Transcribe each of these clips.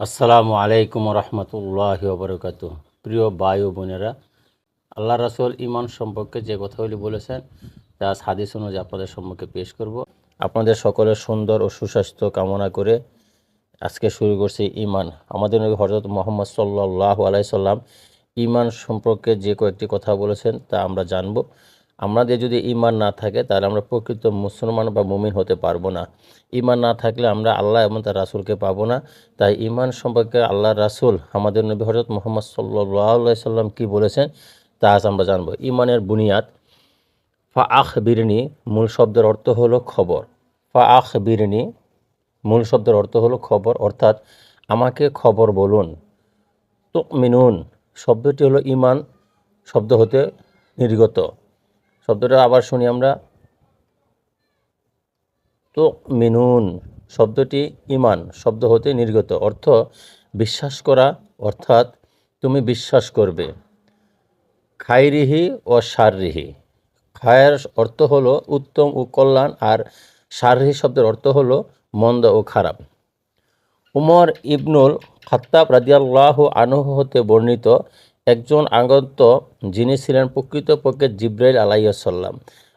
আসসালামু আলাইকুম রহমতুল্লাহ বরকাত প্রিয় ও বোনেরা, আল্লাহ রাসুল ইমান সম্পর্কে যে কথাগুলি বলেছেন, তা হাদিস অনুযায়ী আপনাদের সম্মুখে পেশ করব। আপনাদের সকলের সুন্দর ও সুস্বাস্থ্য কামনা করে আজকে শুরু করছি ইমান আমাদের নবী হজরত মোহাম্মদ সাল্লাহ আলাইসাল্লাম ইমান সম্পর্কে যে কয়েকটি কথা বলেছেন, তা আমরা জানব। আমাদের যদি ইমান না থাকে, তাহলে আমরা প্রকৃত মুসলমান বা মুমিন হতে পারব না। ইমান না থাকলে আমরা আল্লাহ এবং তার রাসুলকে পাবো না। তাই ইমান সম্পর্কে আল্লাহ রাসুল, আমাদের নবী হজরত মোহাম্মদ সাল্লাহ সাল্লাম কী বলেছেন, তা আজ আমরা জানব। ইমানের বুনিয়াদ ফা আখ বিরনি মূল শব্দের অর্থ হলো খবর। ফা আখ বিরনি মূল শব্দের অর্থ হলো খবর, অর্থাৎ আমাকে খবর বলুন। তো মিনুন শব্দটি হলো ইমান শব্দ হতে নির্গত। শব্দটা আবার শুনি আমরা। তো মিনুন শব্দটি ইমান, শব্দ হতে নির্গত, অর্থ বিশ্বাস করা, অর্থাৎ তুমি বিশ্বাস করবে। খাইরিহি ও সাররিহি খায়ের অর্থ হলো উত্তম ও কল্যাণ, আর সাররিহি শব্দের অর্থ হলো মন্দ ও খারাপ। উমর ইবনুল খাত্তাব রাদিয়াল্লাহ আনহ হতে বর্ণিত একজন আগন্ত যিনি ছিলেন প্রকৃতপক্ষে জিব্রাইল আলাইসাল্লাম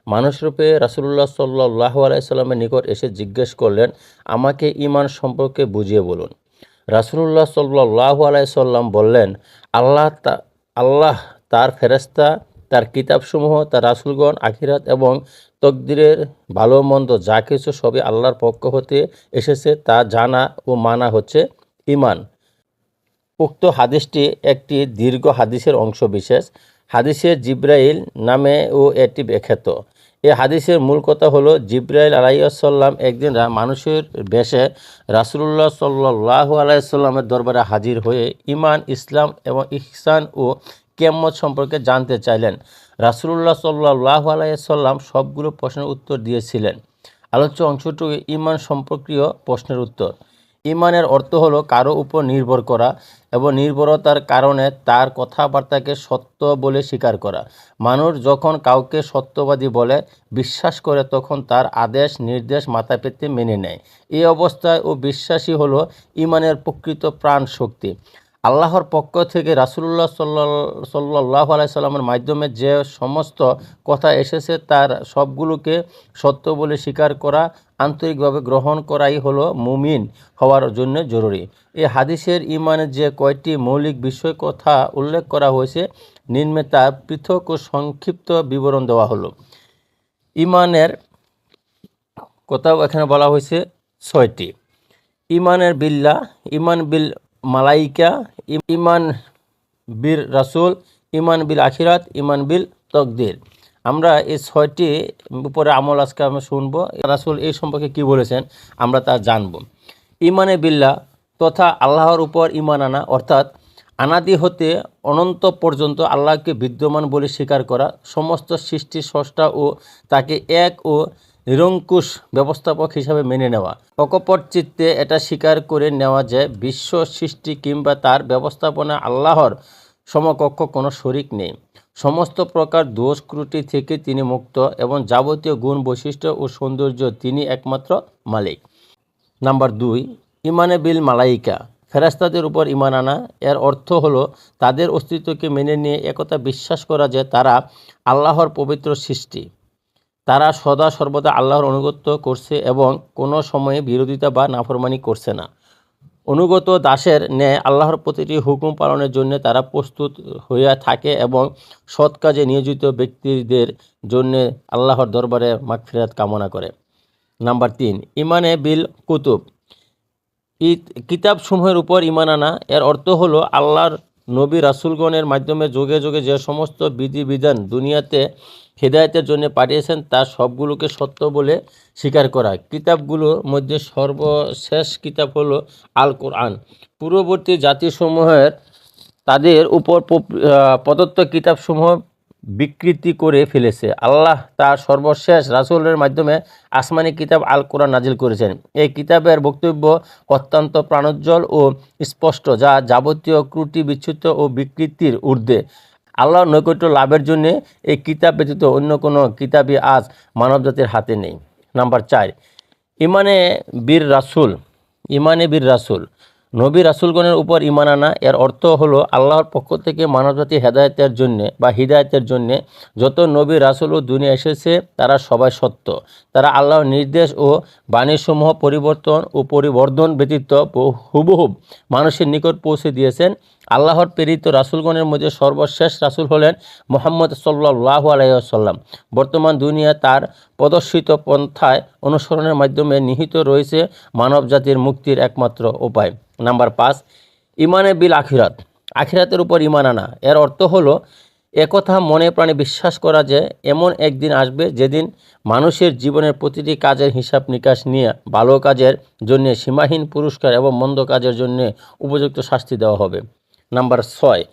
মানুষরূপে রাসুলুল্লাহ সাল্লাহ আলাইসাল্লামের নিকট এসে জিজ্ঞেস করলেন, আমাকে ইমান সম্পর্কে বুঝিয়ে বলুন। রাসুলুল্লাহ সাল্লাহ আলাইসাল্লাম বললেন, আল্লাহ তা, আল্লাহ তার ফেরেস্তা তার কিতাবসমূহ, তার রাসুলগণ, আখিরাত এবং তকদিরের ভালো মন্দ যা কিছু সবই আল্লাহর পক্ষ হতে এসেছে তা জানা ও মানা হচ্ছে ইমান উক্ত হাদিসটি একটি দীর্ঘ হাদিসের অংশ বিশেষ হাদিসের জিব্রাইল নামে ও এটি ব্যাখ্যাত এই হাদিসের মূল কথা হলো, জিব্রাইল আলাইসাল্লাম একদিন মানুষের বেশে রাসুলুল্লাহ সাল্লাহ আলাইসাল্লামের দরবারে হাজির হয়ে ইমান ইসলাম এবং ইহসান ও কেম্মত সম্পর্কে জানতে চাইলেন। রাসুলুল্লাহ সাল্লাহ আলাইসাল্লাম সবগুলো প্রশ্নের উত্তর দিয়েছিলেন। আলোচ্য অংশটুকু ইমান সম্পর্কীয় প্রশ্নের উত্তর। ইমানের অর্থ হলো কারও উপর নির্ভর করা এবং নির্ভরতার কারণে তার কথাবার্তাকে সত্য বলে স্বীকার করা। মানুষ যখন কাউকে সত্যবাদী বলে, বিশ্বাস করে তখন তার আদেশ, নির্দেশ মাথা পেতে মেনে নেয়। এই অবস্থায় ও বিশ্বাসী হলো ইমানের প্রকৃত প্রাণ শক্তি আল্লাহর পক্ষ থেকে রাসুল্লাহ সাল্লা সাল্লাহ আলাইসাল্লামের মাধ্যমে যে সমস্ত কথা এসেছে তার সবগুলোকে সত্য বলে স্বীকার করা, আন্তরিকভাবে গ্রহণ করাই হলো মুমিন হওয়ার জন্য জরুরি। এই হাদিসের ইমানের যে কয়টি মৌলিক বিষয় কথা উল্লেখ করা হয়েছে, নিম্নে তার পৃথক ও সংক্ষিপ্ত বিবরণ দেওয়া হলো। ইমানের কথাও এখানে বলা হয়েছে ছয়টি। ইমানের বিল্লা ইমান বিল মালাইকা ইমান বীর রাসুল ইমান বিল আখিরাত ইমান বিল তকদির। আমরা এই ছয়টি উপরে আমল আজকে আমরা শুনব। রাসুল এই সম্পর্কে কি বলেছেন আমরা তা জানব। ইমানে বিল্লা তথা আল্লাহর উপর ইমান আনা, অর্থাৎ আনাদি হতে অনন্ত পর্যন্ত আল্লাহকে বিদ্যমান বলে স্বীকার করা, সমস্ত সৃষ্টি, স্রষ্টা ও তাকে এক ও নিরঙ্কুশ ব্যবস্থাপক হিসাবে মেনে নেওয়া। অকপট চিত্তে এটা স্বীকার করে নেওয়া যায় বিশ্ব সৃষ্টি কিংবা তার ব্যবস্থাপনা আল্লাহর সমকক্ষ কোনো শরিক নেই। সমস্ত প্রকার দোষ ত্রুটি থেকে তিনি মুক্ত এবং যাবতীয় গুণ বৈশিষ্ট্য ও সৌন্দর্য তিনি একমাত্র মালিক। নাম্বার দুই, ইমানে বিল মালাইকা। ফেরাস্তাদের উপর ইমান আনা, এর অর্থ হলো তাদের অস্তিত্বকে মেনে নিয়ে একথা বিশ্বাস করা যে তারা আল্লাহর পবিত্র সৃষ্টি। তারা সদা সর্বদা আল্লাহর অনুগত্য করছে এবং কোনো সময়ে বিরোধিতা বা নাফরমানি করছে না। অনুগত দাসের ন্যায় আল্লাহর প্রতিটি হুকুম পালনের জন্য তারা প্রস্তুত হইয়া থাকে এবং সৎ কাজে নিয়োজিত ব্যক্তিদের জন্য আল্লাহর দরবারে মাগফিরাত কামনা করে। নাম্বার তিন ইমানে বিল কুতুব। কিতাবসমূহের উপর ইমান আনা, এর অর্থ হলো আল্লাহর নবী রাসুলগণের মাধ্যমে যোগে যোগে যে সমস্ত বিধিবিধান দুনিয়াতে হেদায়তের জন্য পাঠিয়েছেন, তা সবগুলোকে সত্য বলে স্বীকার করা। কিতাবগুলোর মধ্যে সর্বশেষ কিতাব হল আল কোরআন পূর্ববর্তী জাতিসমূহের তাদের উপর প্রদত্ত কিতাবসমূহ বিকৃতি করে ফেলেছে। আল্লাহ তার সর্বশেষ রাসূলের মাধ্যমে আসমানি কিতাব আল কোরআন নাজিল করেছেন। এই কিতাবের বক্তব্য অত্যন্ত প্রাণোজ্জ্বল ও স্পষ্ট, যা যাবতীয় ত্রুটি, বিচ্যুত ও বিকৃতির ঊর্ধ্বে। আল্লাহর নৈকট্য লাভের জন্য এই কিতাব ব্যতীত অন্য কোনো কিতাবই আজ মানবজাতির হাতে নেই। নাম্বার চার, ইমানে বীর রাসূল। ইমানে বীর রাসূল। নবী রাসুলগণের উপর ইমান আনা, এর অর্থ হলো আল্লাহর পক্ষ থেকে মানবজাতি হেদায়তের জন্য বা হিদায়তের জন্য যত নবী, রাসুল ও দুনিয়া এসেছে, তারা সবাই সত্য। তারা আল্লাহর নির্দেশ ও বাণীসমূহ পরিবর্তন ও পরিবর্ধন ব্যতীত বহু- হুবহুব মানুষের নিকট পৌঁছে দিয়েছেন। আল্লাহর প্রেরিত রাসুলগণের মধ্যে সর্বশেষ রাসুল হলেন মোহাম্মদ সাল্লাহ আলাইসাল্লাম বর্তমান দুনিয়া তার প্রদর্শিত পন্থায় অনুসরণের মাধ্যমে নিহিত রয়েছে মানব জাতির মুক্তির একমাত্র উপায়। নাম্বার পাঁচ, ইমানে বিল আখিরাত। আখিরাতের উপর ইমান আনা। এর অর্থ হলো একথা মনে প্রাণে বিশ্বাস করা যে, এমন একদিন আসবে যেদিন মানুষের জীবনের প্রতিটি কাজের হিসাব নিকাশ নিয়ে ভালো কাজের জন্য, সীমাহীন পুরস্কার এবং মন্দ কাজের জন্য উপযুক্ত শাস্তি দেওয়া হবে। নাম্বার ছয়,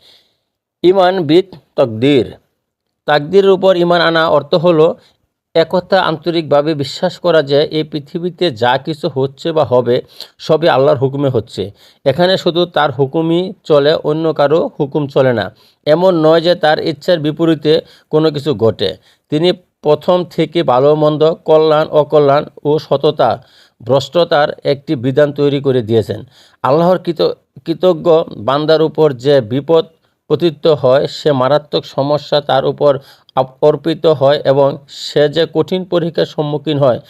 ইমান বিদ তকদির। তাকদির উপর ইমান আনা অর্থ হলো একথা আন্তরিকভাবে বিশ্বাস করা যে এই পৃথিবীতে যা কিছু হচ্ছে বা হবে সবই আল্লাহর হুকুমে হচ্ছে। এখানে শুধু তার হুকুমই চলে, অন্য কারও হুকুম চলে না। এমন নয় যে তার ইচ্ছার বিপরীতে কোনো কিছু ঘটে। তিনি প্রথম থেকে ভালো মন্দ, কল্যাণ, অকল্যাণ ও সততা, ভ্রষ্টতার একটি বিধান তৈরি করে দিয়েছেন। আল্লাহর কৃত, কৃতজ্ঞ বান্দার উপর যে বিপদ পতিত হয়, সে মারাত্মক সমস্যা তার উপর অর্পিত হয় এবং সে যে কঠিন পরীক্ষার সম্মুখীন হয়,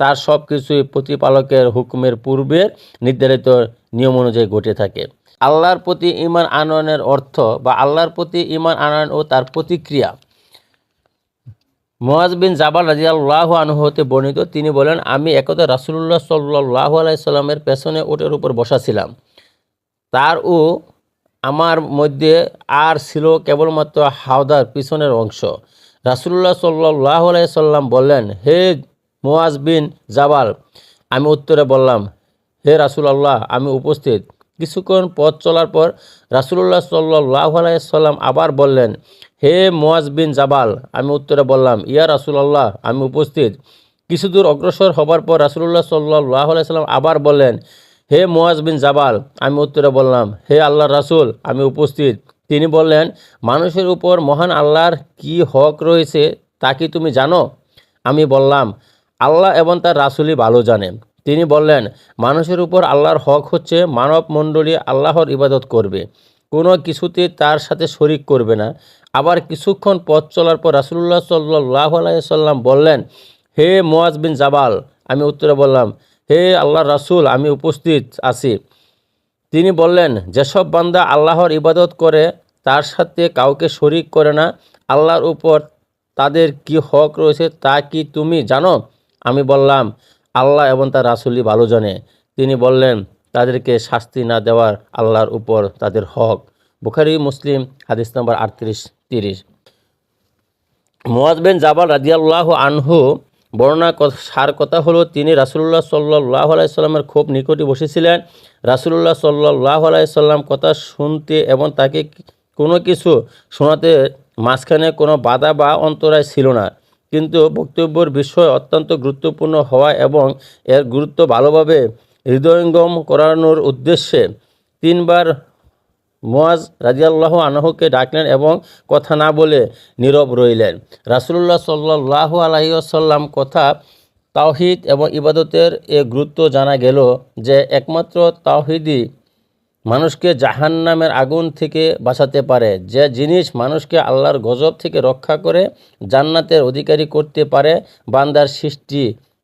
তার সব কিছুই প্রতিপালকের হুকুমের পূর্বে নির্ধারিত নিয়ম অনুযায়ী ঘটে থাকে। আল্লাহর প্রতি ইমান আনয়নের অর্থ বা আল্লাহর প্রতি ইমান আনয়ন ও তার প্রতিক্রিয়া। মোয়াজ বিন জাবাল রাজিয়াল্লাহ আনহু হতে বর্ণিত, তিনি বলেন, আমি একদা রাসুল্লাহ সাল্লাহ আলাইসাল্লামের পেছনে ওটের উপর বসা ছিলাম। তার ও আমার মধ্যে আর ছিল কেবলমাত্র হাওদার পিছনের অংশ। রাসুল্লাহ সাল্লাহ সাল্লাম বললেন, হে মোয়াজ বিন জাবাল, আমি উত্তরে বললাম, হে রাসুল আল্লাহ আমি উপস্থিত। কিছুক্ষণ পথ চলার পর রাসুলুল্লাহ সাল্লাহ সাল্লাম আবার বললেন, হে মোয়াজ বিন জাবাল, আমি উত্তরে বললাম, ইয়া রাসুলাল্লাহ, আমি উপস্থিত। কিছু দূর অগ্রসর হবার পর রাসুলুল্লাহ সাল্লাহ সাল্লাম আবার বললেন হে মোয়াজ বিন জাবাল, আমি উত্তরে বললাম, হে আল্লাহ রাসুল, আমি উপস্থিত। তিনি বললেন, মানুষের উপর মহান আল্লাহর কি হক রয়েছে তা কি তুমি জানো? আমি বললাম, আল্লাহ এবং তার রাসুলই ভালো জানেন তিনি বললেন, মানুষের উপর আল্লাহর হক হচ্ছে মানব মণ্ডলী আল্লাহর ইবাদত করবে। কোনো কিছুতে তার সাথে শরিক করবে না। আবার কিছুক্ষণ পথ চলার পর রাসুল্লাহ সাল্লাহ আলাইসাল্লাম বললেন, হে মোয়াজ বিন জাবাল, আমি উত্তরে বললাম হে আল্লাহ রাসূল, আমি উপস্থিত আছি। তিনি বললেন, যেসব বান্দা আল্লাহর ইবাদত করে, তার সাথে কাউকে শরিক করে না। আল্লাহর উপর তাদের কি হক রয়েছে, তা কি তুমি জানো? আমি বললাম, আল্লাহ এবং তার রাসূলই ভালো জানে। তিনি বললেন, তাদেরকে শাস্তি না দেওয়ার আল্লাহর উপর তাদের হক। বুখারি, মুসলিম, হাদিস নম্বর আটত্রিশ, তিরিশ। মোয়াজ বিন জাবাল রাদিয়াল্লাহ আনহু বর্ণনা সার কথা হলো, তিনি রাসুলুল্লাহ সাল্লাহ আলাইসাল্লামের খুব নিকটে বসেছিলেন। রাসুলুল্লাহ সাল্লাহ আলাইসাল্লাম কথা শুনতে এবং তাকে কোনো কিছু শোনাতে মাঝখানে কোনো বাধা বা অন্তরায় ছিল না। কিন্তু বক্তব্যের বিষয় অত্যন্ত গুরুত্বপূর্ণ হওয়া এবং এর গুরুত্ব ভালোভাবে হৃদয়ঙ্গম করানোর উদ্দেশ্যে তিনবার মোয়াজ রাজিয়াল্লাহ আনহুকে ডাকলেন এবং কথা না বলে নীরব রইলেন। রাসুলুল্লাহ সাল্লাহ আলহিসাল্লাম কথা তাওহিদ এবং ইবাদতের এ গুরুত্ব জানা গেল যে একমাত্র তাওহিদই মানুষকে জাহান্নামের আগুন থেকে বাঁচাতে পারে। যে জিনিস মানুষকে আল্লাহর গজব থেকে রক্ষা করে জান্নাতের অধিকারী করতে পারে, বান্দার সৃষ্টি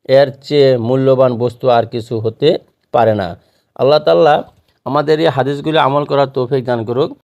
এর চেয়ে মূল্যবান বস্তু আর কিছু হতে পারে না। আল্লাহ তাল্লাহ আমাদের এই হাদিসগুলি আমল করার তৌফিক দান করুক।